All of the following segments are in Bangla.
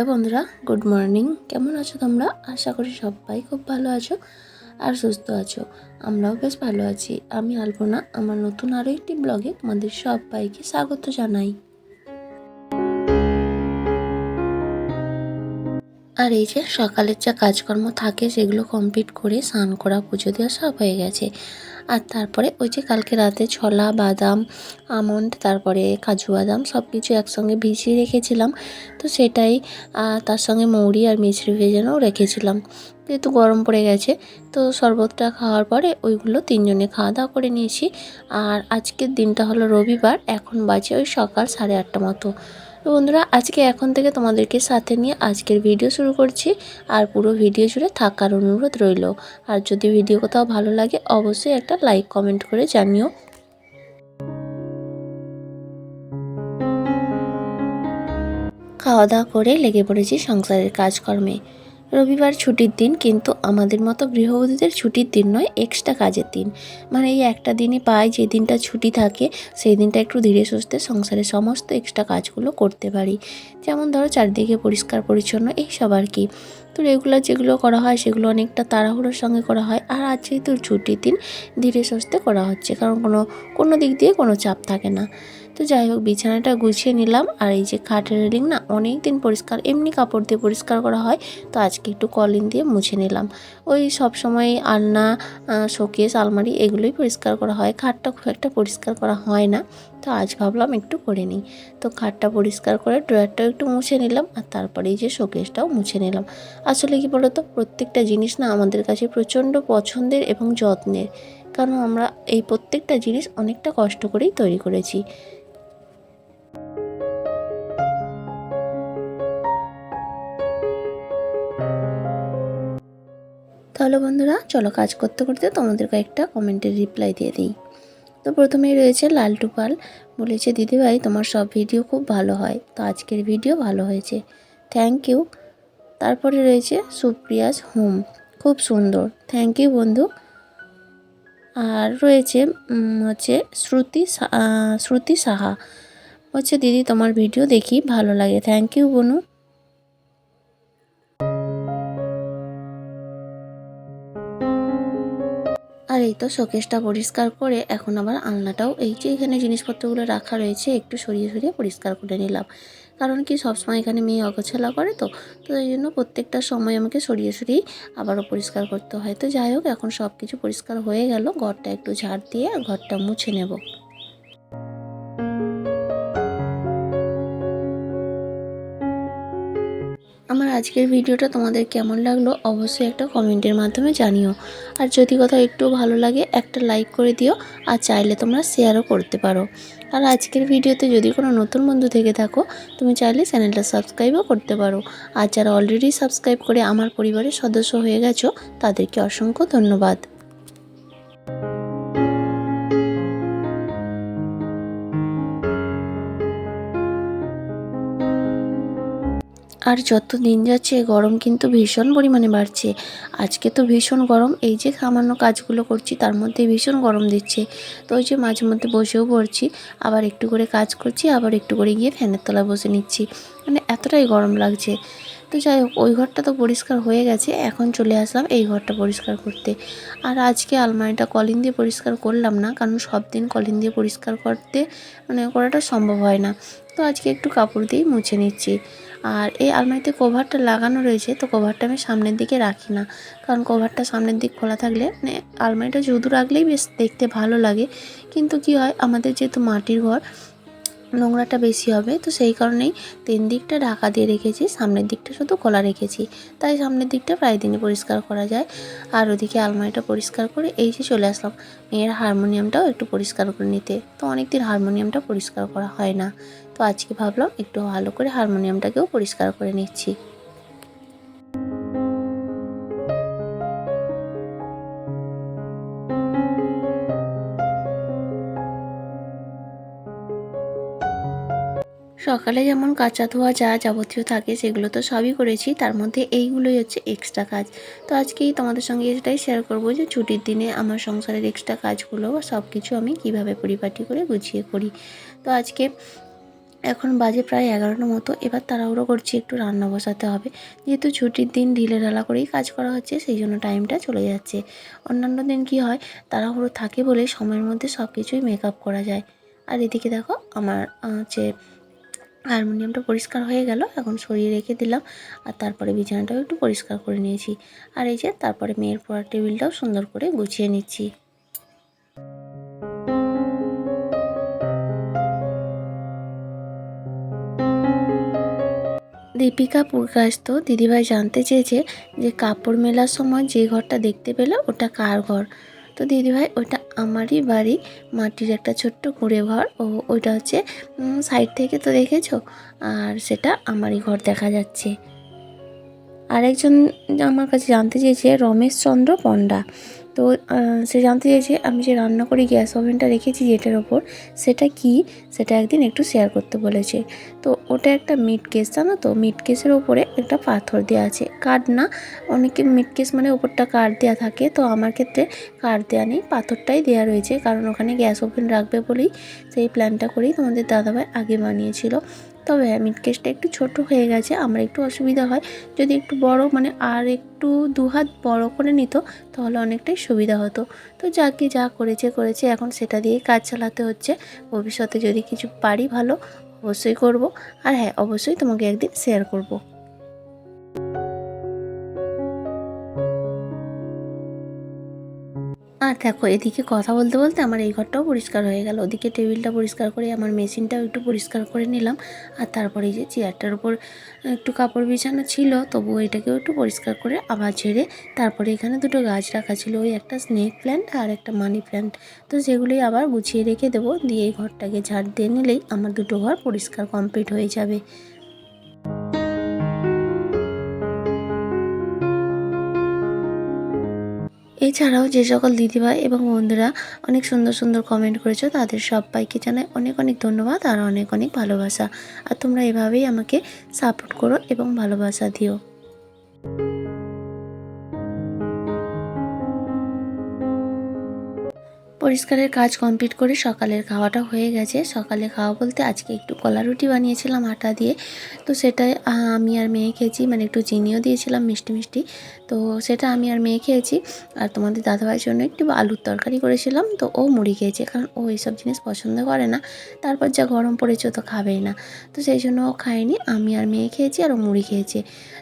হ্যালো বন্ধুরা, গুড মর্নিং। কেমন আছো তোমরা? আশা করি সবাই খুব ভালো আছো আর সুস্থ আছো। আমরাও বেশ ভালো আছি। আমি আলপনা, আমার নতুন আরও একটি ব্লগে তোমাদের সবাইকে স্বাগত জানাই। আর এই যে সকালের যা কাজকর্ম থাকে, সেগুলো কমপ্লিট করে স্নান করা, পুজো দেওয়া সব হয়ে গেছে। আর তারপরে ওই যে কালকে রাতে ছোলা, বাদাম, আমন্ড, তারপরে কাজু বাদাম সব কিছু একসঙ্গে ভিজিয়ে রেখেছিলাম। তো সেটাই তার সঙ্গে মৌরি আর মিছরি ভেজানোও রেখেছিলাম। যেহেতু গরম পড়ে গেছে, তো শরবতটা খাওয়ার পরে ওইগুলো তিনজনে খাওয়া দাওয়া করে নিয়েছি। আর আজকের দিনটা হলো রবিবার, এখন বাজে ওই সকাল সাড়ে আটটা মতো। তো বন্ধুরা, আজকে এখন থেকে তোমাদেরকে সাথে নিয়ে আজকের ভিডিও শুরু করছি। আর পুরো ভিডিও জুড়ে থাকার অনুরোধ রইল। আর যদি ভিডিও কোথাও ভালো লাগে, অবশ্যই একটা লাইক কমেন্ট করে জানিও। খাওয়া দাওয়া করে লেগে পড়েছি সংসারের কাজকর্মে। রবিবার ছুটির দিন, কিন্তু আমাদের মতো গৃহবধূদের ছুটির দিন নয় এক্সট্রা কাজের দিন। মানে এই একটা দিনই পাই, যে দিনটা ছুটি থাকে, সেই দিনটা একটু ধীরে সুস্থে সংসারের সমস্ত এক্সট্রা কাজগুলো করতে পারি। যেমন ধরো চারদিকে পরিষ্কার, পরিচ্ছন্ন, এই সব আর কি। তো রেগুলার যেগুলো করা হয়, সেগুলো অনেকটা তাড়াহুড়োর সঙ্গে করা হয়। আর আজ যেহেতু ছুটির দিন, ধীরে সুস্থে করা হচ্ছে, কারণ কোনো কোনো দিক দিয়ে কোনো চাপ থাকে না। তো যাই হোক, বিছানাটা গুছিয়ে নিলাম। আর এই যে খাটের রেলিং না অনেক দিন পরিষ্কার, এমনি কাপড় দিয়ে পরিষ্কার করা হয়। তো আজকে একটু কলিন দিয়ে মুছে নিলাম। ওই সব সময় আলনা শোকেস, আলমারি এগুলোই পরিষ্কার করা হয়। খাটটা খুব একটা পরিষ্কার করা হয় না। তো আজ ভাবলাম একটু করে নিই। তো খাটটা পরিষ্কার করে ড্রয়ারটাও একটু মুছে নিলাম। আর তারপরে এই যে শোকেসটাও মুছে নিলাম। আসলে কি বলতো, প্রত্যেকটা জিনিস না আমাদের কাছে প্রচণ্ড পছন্দের এবং যত্নের। কারণ আমরা এই প্রত্যেকটা জিনিস অনেকটা কষ্ট করেই তৈরি করেছি। তাহলে বন্ধুরা, চলো কাজ করতে করতে তোমাদের কয়েকটা কমেন্টের রিপ্লাই দিয়ে দিই। তো প্রথমেই রয়েছে লালটু পাল বলেছে, দিদিভাই, তোমার সব ভিডিও খুব ভালো হয়। তো আজকের ভিডিও ভালো হয়েছে। থ্যাংক ইউ তারপরে রয়েছে সুপ্রিয়াস হোম, খুব সুন্দর। থ্যাংক ইউ বন্ধু। আর রয়েছে হচ্ছে শ্রুতি শ্রুতি সাহা হচ্ছে দিদি, তোমার ভিডিও দেখি, ভালো লাগে। থ্যাংক ইউ বনু। আর এই তো শোকেসটা পরিষ্কার করে এখন আবার আলনাটাও এই যে এখানে জিনিসপত্রগুলো রাখা রয়েছে, একটু সরিয়ে সরিয়ে পরিষ্কার করে নিলাম। কারণ কি সবসময় এখানে মেয়ে অগোছালা করে তো তো এই জন্য প্রত্যেকটা সময় আমাকে সরিয়ে সরিয়ে আবারও পরিষ্কার করতে হয়। তো যাই হোক, এখন সব কিছু পরিষ্কার হয়ে গেল, ঘরটা একটু ঝাড় দিয়ে আর ঘরটা মুছে নেব। আমার আজকের ভিডিওটা তোমাদের কেমন লাগল অবশ্যই একটা কমেন্টের মাধ্যমে জানিও। আর যদি কোথাও একটু ভালো লাগে, একটা লাইক করে দিও আর চাইলে তোমরা শেয়ারও করতে পারো। আর আজকের ভিডিওতে যদি কোনো নতুন বন্ধু থেকে থাকো, তুমি চাইলে চ্যানেলটা সাবস্ক্রাইবও করতে পারো। আর যারা অলরেডি সাবস্ক্রাইব করে আমার পরিবারের সদস্য হয়ে গেছো, তাদেরকে অসংখ্য ধন্যবাদ। আর যত দিন যাচ্ছে, গরম কিন্তু ভীষণ পরিমাণে বাড়ছে। আজকে তো ভীষণ গরম, এই যে সামান্য কাজগুলো করছি, তার মধ্যে ভীষণ গরম দিচ্ছে। তো ওই যে মাঝে মধ্যে বসেও পড়ছি, আবার একটু করে কাজ করছি, আবার একটু করে গিয়ে ফ্যানের তলায় বসে নিচ্ছি। মানে এতটাই গরম লাগছে। তো যাই হোক, ওই ঘরটা তো পরিষ্কার হয়ে গেছে, এখন চলে আসলাম এই ঘরটা পরিষ্কার করতে। আর আজকে আলমারিটা কলিন দিয়ে পরিষ্কার করলাম না, কারণ সব দিন কলিন দিয়ে পরিষ্কার করতে মানে করাটা সম্ভব হয় না। তো আজকে একটু কাপড় দিয়েই মুছে নিচ্ছি। আর এই আলমারিতে কভারটা লাগানো রয়েছে, তো কভারটা আমি সামনের দিকে রাখি না। কারণ কভারটা সামনের দিক খোলা থাকলে মানে আলমারিটা শুধু রাখলেই বেশ দেখতে ভালো লাগে। কিন্তু কি হয়, আমাদের যেহেতু মাটির ঘর, নোংরাটা বেশি হবে, তো সেই কারণেই তিন দিকটা ঢাকা দিয়ে রেখেছি, সামনের দিকটা শুধু খোলা রেখেছি। তাই সামনের দিকটা প্রায় দিনই পরিষ্কার করা যায়। আর ওদিকে আলমারিটা পরিষ্কার করে এই যে চলে আসলাম, মেয়ের হারমোনিয়ামটাও একটু পরিষ্কার করে নিতে। তো অনেক দিন হারমোনিয়ামটা পরিষ্কার করা হয় না। তো আজকে ভাবলাম একটু ভালো করে হারমোনিয়ামটাকেও পরিষ্কার করে নিচ্ছি। সকালে যেমন কাঁচা ধোয়া, যা যাবতীয় থাকে সেগুলো তো সবই করেছি, তার মধ্যে এইগুলোই হচ্ছে এক্সট্রা কাজ। তো আজকেই তোমাদের সঙ্গে এটাই শেয়ার করব যে ছুটির দিনে আমার সংসারের এক্সট্রা কাজগুলো বা সব কিছু আমি কীভাবে পরিপাটি করে গুছিয়ে করি। তো আজকে এখন বাজে প্রায় এগারোটার মতো। এবার তাড়াহুড়ো করছি, একটু রান্না বসাতে হবে। যেহেতু ছুটির দিন ঢিলে ঢালা করেই কাজ করা হচ্ছে, সেই জন্য টাইমটা চলে যাচ্ছে। অন্যান্য দিন কি হয়, তাড়াহুড়ো থাকে বলে সময়ের মধ্যে সব কিছুই মেকআপ করা যায়। আর এদিকে দেখো, আমার হচ্ছে হারমোনিয়ামটা পরিষ্কার হয়ে গেল, এখন সরিয়ে রেখে দিলাম। আর তারপরে বিছানাটাও একটু পরিষ্কার করে নিয়েছি। আর এই যে, তারপরে মেয়ের পড়ার টেবিলটাও সুন্দর করে গুছিয়ে নিচ্ছি। দীপিকা পুরকাস্ত দিদিভাই জানতে চেয়েছে যে কাপড় মেলার সময় যে ঘরটা দেখতে পেল ওটা কার ঘর? তো দিদিভাই, ওটা আমারই বাড়ি, মাটির একটা ছোট্ট কুঁড়ে ঘর ও ওইটা হচ্ছে সাইড থেকে তো দেখেছ? আর সেটা আমারই ঘর দেখা যাচ্ছে। আরেকজন আমার কাছে জানতে চেয়েছে, রমেশচন্দ্র পণ্ডা। তো সে জানতে চেয়েছে আমি যে রান্না করি গ্যাস ওভেনটা রেখেছি যেটার ওপর, সেটা কি? সেটা একদিন একটু শেয়ার করতে বলেছে। তো ওটা একটা মিট কেস জানো তো? মিট কেসের ওপরে একটা পাথর দেওয়া আছে। কাঠ না, অনেকে মিট কেস মানে ওপরটা কাঠ দেওয়া থাকে, তো আমার ক্ষেত্রে কাঠ দেওয়া নেই, পাথরটাই দেওয়া রয়েছে। কারণ ওখানে গ্যাস ওভেন রাখবে বলেই সেই প্ল্যানটা করেই তোমাদের দাদাভাই আগে বানিয়েছিল। তবে হ্যাঁ মিড কেসটা একটু ছোট হয়ে গেছে, আমার একটু অসুবিধা হয়। যদি একটু বড় মানে আর একটু দু হাত বড় করে নিত, তাহলে অনেকটাই সুবিধা হতো। তো যাকে যা করেছে করেছে। এখন সেটা দিয়ে কাজ চালাতে হচ্ছে। ভবিষ্যতে যদি কিছু পারি ভালো, অবশ্যই করব। আর হ্যাঁ অবশ্যই তোমাকে একদিন শেয়ার করব। আর দেখো, এদিকে কথা বলতে বলতে আমার এই ঘরটাও পরিষ্কার হয়ে গেল। ওদিকে টেবিলটা পরিষ্কার করে, আমার মেশিনটাও একটু পরিষ্কার করে নিলাম। আর তারপরে এই যে চেয়ারটার উপর একটু কাপড় বিছানো ছিল তবু এটাকেও একটু পরিষ্কার করে আবার ঝেড়ে তারপরে এখানে দুটো গাছ রাখা ছিল, ওই একটা স্নেক প্ল্যান্ট আর একটা মানি প্ল্যান্ট তো সেগুলোই আবার গুছিয়ে রেখে দেবো, দিয়ে এই ঘরটাকে ঝাড় দিয়ে নিলেই আমার দুটো ঘর পরিষ্কার কমপ্লিট হয়ে যাবে। এছাড়াও যে সকল দিদিভাই এবং বন্ধুরা অনেক সুন্দর সুন্দর কমেন্ট করেছ, তাদের সবাইকে জানাই অনেক অনেক ধন্যবাদ আর অনেক অনেক ভালোবাসা। আর তোমরা এভাবেই আমাকে সাপোর্ট করো এবং ভালোবাসা দিও। পরিষ্কারের কাজ কমপ্লিট করে সকালের খাওয়াটা হয়ে গেছে। সকালে খাওয়া বলতে আজকে একটু কলা রুটি বানিয়েছিলাম, আটা দিয়ে। তো সেটাই আমি আর মেয়ে খেয়েছি মানে একটু চিনিও দিয়েছিলাম, মিষ্টি মিষ্টি। তো সেটা আমি আর মেয়ে খেয়েছি। আর তোমাদের দাদাভাইয়ের জন্য একটু আলুর তরকারি করেছিলাম, তো ও মুড়ি খেয়েছে, কারণ ও এইসব জিনিস পছন্দ করে না। তারপর যা গরম পড়েছে তো খাবেই না। তো সেই জন্য ও খায়নি, আমি আর মেয়ে খেয়েছি আর ও মুড়ি খেয়েছে।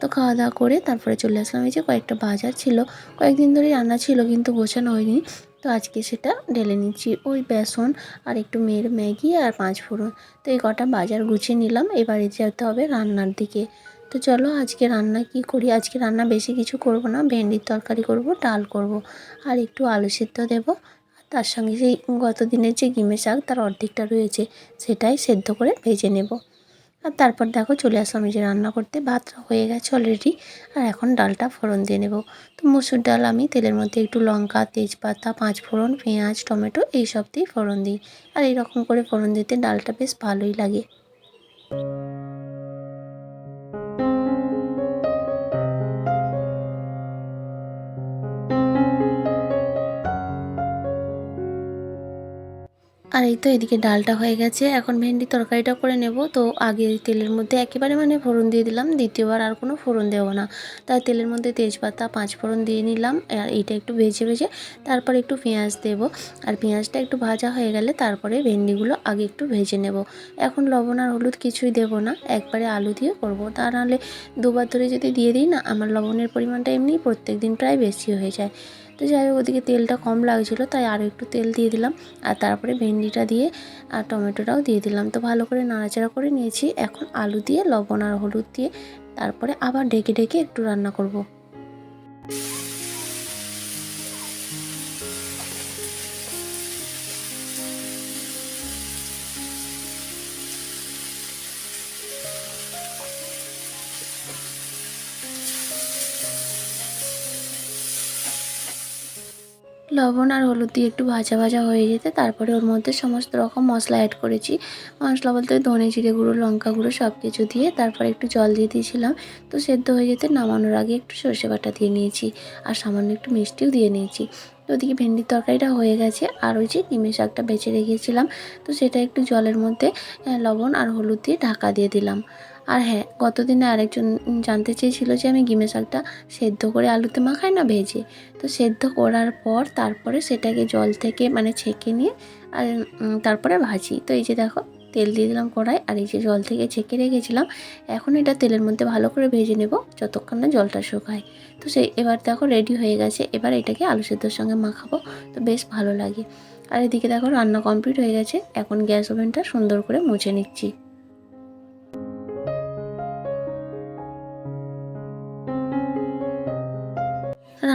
তো খাওয়া দাওয়া করে তারপরে চলে আসলাম, এই যে কয়েকটা বাজার ছিল। কয়েকদিন ধরে রান্না ছিল, কিন্তু গোছানো হয়নি। তো আজকে সেটা ঢেলে নিচ্ছি। ওই বেসন আর একটু মেয়ের ম্যাগি আর পাঁচ ফোড়ন। তো এই কটা বাজার গুছিয়ে নিলাম। এবারে যেতে হবে রান্নার দিকে। তো চলো আজকে রান্না কি করি? আজকে রান্না বেশি কিছু করব না। ভেন্ডির তরকারি করব, ডাল করব। আর একটু আলু সিদ্ধ দেব। তার সঙ্গে সেই গত দিনের যে গিমে শাক, তার অর্ধেকটা রয়েছে। সেটাই সেদ্ধ করে ভেজে নেব। আর তারপর দেখো চলে আসলাম আমি যে রান্না করতে। ভাত হয়ে গেছে অলরেডি আর এখন ডালটা ফোড়ন দিয়ে নেব। তো মুসুর ডাল আমি তেলের মধ্যে একটু লঙ্কা, তেজপাতা, পাঁচ ফোড়ন, পেঁয়াজ, টমেটো এই সব দিয়ে ফোড়ন দিই। আর এইরকম করে ফোড়ন দিতে ডালটা বেশ ভালোই লাগে। আর এই তো এদিকে ডালটা হয়ে গেছে। এখন ভেন্ডি তরকারিটা করে নেব। তো আগে তেলের মধ্যে একেবারে মানে ফোড়ন দিয়ে দিলাম। দ্বিতীয়বার আর কোনো ফোড়ন দেবো না। তাই তেলের মধ্যে তেজপাতা, পাঁচ ফোড়ন দিয়ে নিলাম। আর এইটা একটু ভেজে ভেজে তারপর একটু পেঁয়াজ দেব। আর পেঁয়াজটা একটু ভাজা হয়ে গেলে তারপরে ভেন্ডিগুলো আগে একটু ভেজে নেব। এখন লবণ আর হলুদ কিছুই দেবো না। একবারে আলু দিয়ে করব। তা নাহলে দুবার ধরে যদি দিয়ে দিই না, আমার লবণের পরিমাণটা এমনিই প্রত্যেক দিন প্রায় বেশি হয়ে যায়। তো যাই হোক, ওদিকে তেলটা কম লাগছিল, তাই আরও একটু তেল দিয়ে দিলাম। আর তারপরে ভেন্ডিটা দিয়ে আর টমেটোটাও দিয়ে দিলাম। তো ভালো করে নাড়াচাড়া করে নিয়েছি। এখন আলু দিয়ে, লবণ আর হলুদ দিয়ে তারপরে আবার ঢেকে ঢেকে একটু রান্না করব। লবণ আর হলুদ দিয়ে একটু ভাজা ভাজা হয়ে যেতে, তারপরে ওর মধ্যে সমস্ত রকম মশলা অ্যাড করেছি। মশলা বলতে ধনে জিরে গুঁড়ো, লঙ্কা গুঁড়ো সব কিছু দিয়ে তারপরে একটু জল দিয়ে দিয়েছিলাম। তো সেদ্ধ হয়ে যেতে নামানোর আগে একটু সর্ষে বাটা দিয়ে নিয়েছি আর সামান্য একটু মিষ্টিও দিয়ে নিয়েছি। তো ওদিকে ভেন্ডির তরকারিটা হয়ে গেছে আর ওই যে ডিমের শাকটা বেঁচে রেখেছিলাম। তো সেটা একটু জলের মধ্যে লবণ আর হলুদ দিয়ে ঢাকা দিয়ে দিলাম। আর হ্যাঁ গতদিনে আরেকজন জানতে চেয়েছিল যে আমি গিমে শাকটা সেদ্ধ করে আলুতে মাখাই না ভেজে। তো সেদ্ধ করার পর তারপরে সেটাকে জল থেকে মানে ছেঁকে নিয়ে আর তারপরে ভাজি। তো এই যে দেখো, তেল দিয়ে দিলাম কড়াই আর এই যে জল থেকে ছেঁকে রেখেছিলাম। এখন এটা তেলের মধ্যে ভালো করে ভেজে নেব যতক্ষণ না জলটা শুকায়। তো সেই, এবার দেখো রেডি হয়ে গেছে, এবার এটাকে আলু সেদ্ধর সঙ্গে মাখাবো। তো বেশ ভালো লাগে। আর এদিকে দেখো রান্না কমপ্লিট হয়ে গেছে, এখন গ্যাস ওভেনটা সুন্দর করে মুছে নিচ্ছি।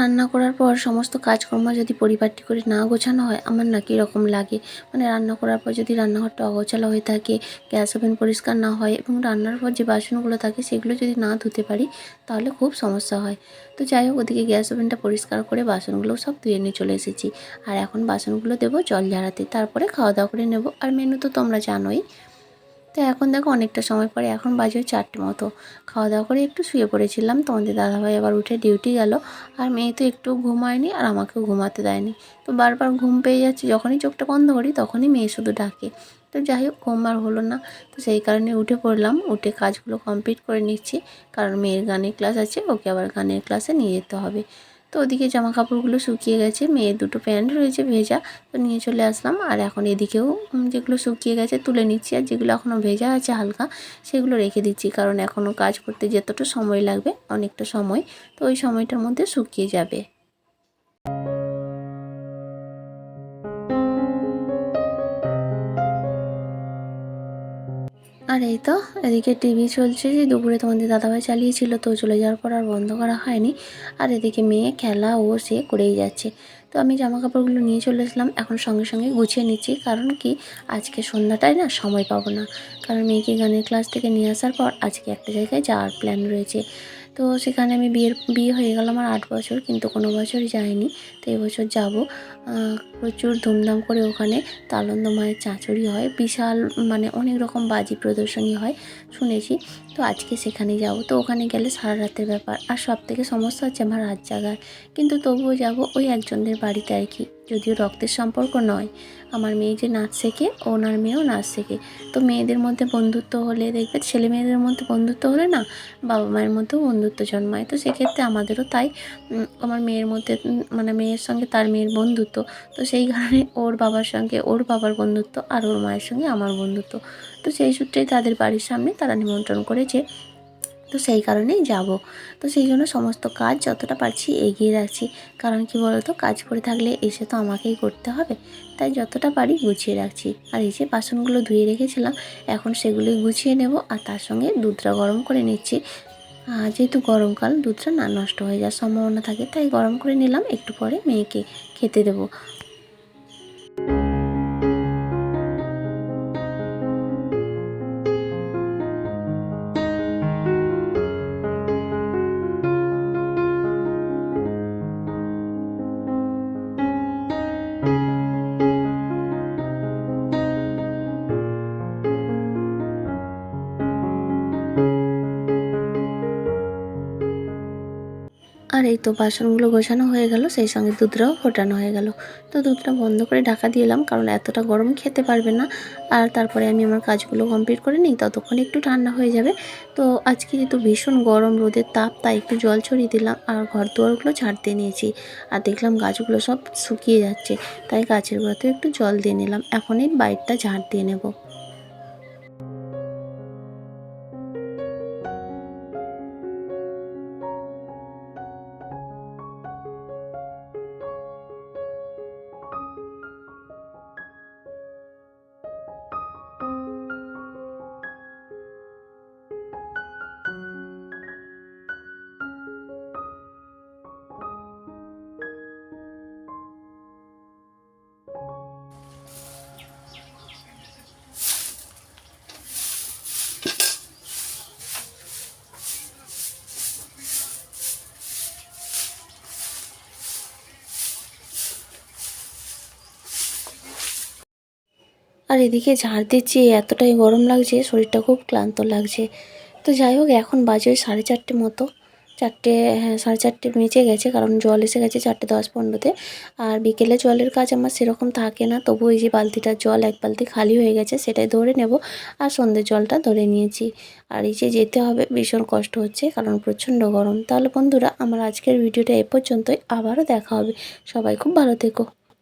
রান্না করার পর সমস্ত কাজকর্ম যদি পরিপাটি করে না গোছানো হয়, আমার না কীরকম লাগে? মানে রান্না করার পর যদি রান্নাঘরটা অগোছালো হয়ে থাকে, গ্যাস ওভেন পরিষ্কার না হয় এবং রান্নার পর যে বাসনগুলো থাকে সেগুলো যদি না ধুতে পারি, তাহলে খুব সমস্যা হয়। তো যাই হোক, ওদিকে গ্যাস ওভেনটা পরিষ্কার করে বাসনগুলো সব ধুয়ে নিয়ে চলে এসেছি। আর এখন বাসনগুলো দেবো জল ঝাড়াতে, তারপরে খাওয়া দাওয়া করে নেব। আর মেনু তো তোমরা জানোই তো এখন দেখো অনেকটা সময় পরে, এখন বাজে চারটে মতো। খাওয়া দাওয়া করে একটু শুয়ে পড়েছিলাম তোমাদের দাদাভাই আবার উঠে ডিউটি গেল। আর মেয়ে তো একটু ঘুমায়নি আর আমাকেও ঘুমাতে দেয়নি। তো বারবার ঘুম পেয়ে যাচ্ছে, যখনই চোখটা বন্ধ করি তখনই মেয়ে শুধু ডাকে। তো যাই হোক, ঘুম আর হলো না। তো সেই কারণে উঠে পড়লাম, উঠে কাজগুলো কমপ্লিট করে নিচ্ছি। কারণ মেয়ের গানের ক্লাস আছে, ওকে আবার গানের ক্লাসে নিয়ে যেতে হবে। ওদিকে জামা কাপড়গুলো শুকিয়ে গেছে। মেয়ের দুটো প্যান্ট রয়েছে ভেজা, তো নিয়ে চলে আসলাম। আর এখন এদিকেও যেগুলো শুকিয়ে গেছে তুলে নিচ্ছি। আর যেগুলো এখনও ভেজা আছে হালকা, সেগুলো রেখে দিচ্ছি। কারণ এখনও কাজ করতে যতটা সময় লাগবে, অনেকটা সময়, তো ওই সময়টার মধ্যে শুকিয়ে যাবে। আর এই তো, এদিকে টিভি চলছে যে দুপুরে তোমাদের দাদাভাই চালিয়েছিল, তো চলে যাওয়ার পর আর বন্ধ করা হয়নি। আর এদিকে মেয়ে, খেলা, ও, সে করেই যাচ্ছে। তো আমি জামা কাপড়গুলো নিয়ে চলে আসলাম, এখন সঙ্গে সঙ্গে গুছিয়ে নিচ্ছি। কারণ কি, আজকে সন্ধ্যাটায় না সময় পাবো না। কারণ মেয়েকে গানের ক্লাস থেকে নিয়ে আসার পর আজকে একটা জায়গায় যাওয়ার প্ল্যান রয়েছে। তো সেখানে আমি বিয়ের, বিয়ে হয়ে গেল আমার আট বছর, কিন্তু কোনো বছরই যাইনি তো এবছর যাব। প্রচুর ধুমধাম করে ওখানে তালন্দ মায়ের চাঁচড়ি হয়। বিশাল মানে অনেক রকম বাজি প্রদর্শনী হয়, শুনেছি। তো আজকে সেখানে যাব। তো ওখানে গেলে সারা রাতের ব্যাপার। আর সব থেকে সমস্যা হচ্ছে আমার রাত জাগার। কিন্তু তবুও যাব। ওই একজনদের বাড়িতে আর কি। যদিও রক্তের সম্পর্ক নয়, আমার মেয়ে যে নাচ শেখে, ওনার মেয়েও নাচ শেখে। তো মেয়েদের মধ্যে বন্ধুত্ব হলে দেখবে ছেলে মেয়েদের মধ্যে বন্ধুত্ব হলে না, বাবা মায়ের মধ্যেও বন্ধুত্ব জন্মায়। তো সেক্ষেত্রে আমাদেরও তাই আমার মেয়ের মধ্যে মানে মেয়ের সঙ্গে তার মেয়ের বন্ধুত্ব। তো সেই কারণে ওর বাবার সঙ্গে ওর বাবার বন্ধুত্ব আর ওর মায়ের সঙ্গে আমার বন্ধুত্ব। তো সেই সূত্রেই তাদের বাড়ির সামনে তারা নিমন্ত্রণ করেছে তো সেই কারণেই যাব। তো সেই জন্য সমস্ত কাজ যতটা পারছি এগিয়ে রাখছি। কারণ কি বলতো, কাজ করে থাকলে এসে তো আমাকেই করতে হবে। তাই যতটা পারি গুছিয়ে রাখছি। আর এই যে বাসনগুলো ধুয়ে রেখেছিলাম, এখন সেগুলোই গুছিয়ে নেব আর তার সঙ্গে দুধটা গরম করে নিচ্ছি। যেহেতু গরমকাল, দুধটা না নষ্ট হয়ে যাওয়ার সম্ভাবনা থাকে, তাই গরম করে নিলাম। একটু পরে মেয়েকে খেতে দেবো। এই তো বাসনগুলো গোছানো হয়ে গেল, সেই সঙ্গে দুধটাও ফোটানো হয়ে গেল। তো দুধটা বন্ধ করে ঢাকা দিলাম কারণ এতটা গরম খেতে পারবে না। আর তারপরে আমি আমার কাজগুলো কমপ্লিট করে নিই, ততক্ষণ একটু ঠান্ডা হয়ে যাবে। তো আজকে যেহেতু ভীষণ গরম রোদের তাপ, তাই একটু জল ছড়িয়ে দিলাম আর ঘর দুয়ারগুলো দিয়ে নিয়েছি। আর দেখলাম গাছগুলো সব শুকিয়ে যাচ্ছে, তাই গাছের গোড়াতে একটু জল দিয়ে নিলাম। এখন এই বাইরটা ঝাড় দিয়ে নেব। আর এদিকে ঝাড় দিচ্ছি, এতটাই গরম লাগছে, শরীরটা খুব ক্লান্ত লাগছে। তো যাই হোক, এখন বাজে ওই সাড়ে চারটে মতো। চারটে হ্যাঁ সাড়ে চারটে বেঁচে গেছে, কারণ জল এসে গেছে চারটে দশ পনেরোতে। আর বিকেলে জলের কাজ আমার সেরকম থাকে না, তবু এই যে বালতিটার জল এক বালতি খালি হয়ে গেছে, সেটাই ধরে নেব। আর সন্ধ্যের জলটা ধরে নিয়েছি। আর এই যে যেতে হবে, ভীষণ কষ্ট হচ্ছে, কারণ প্রচণ্ড গরম। তাহলে বন্ধুরা, আমার আজকের ভিডিওটা এ পর্যন্তই, আবারও দেখা হবে। সবাই খুব ভালো থেকো।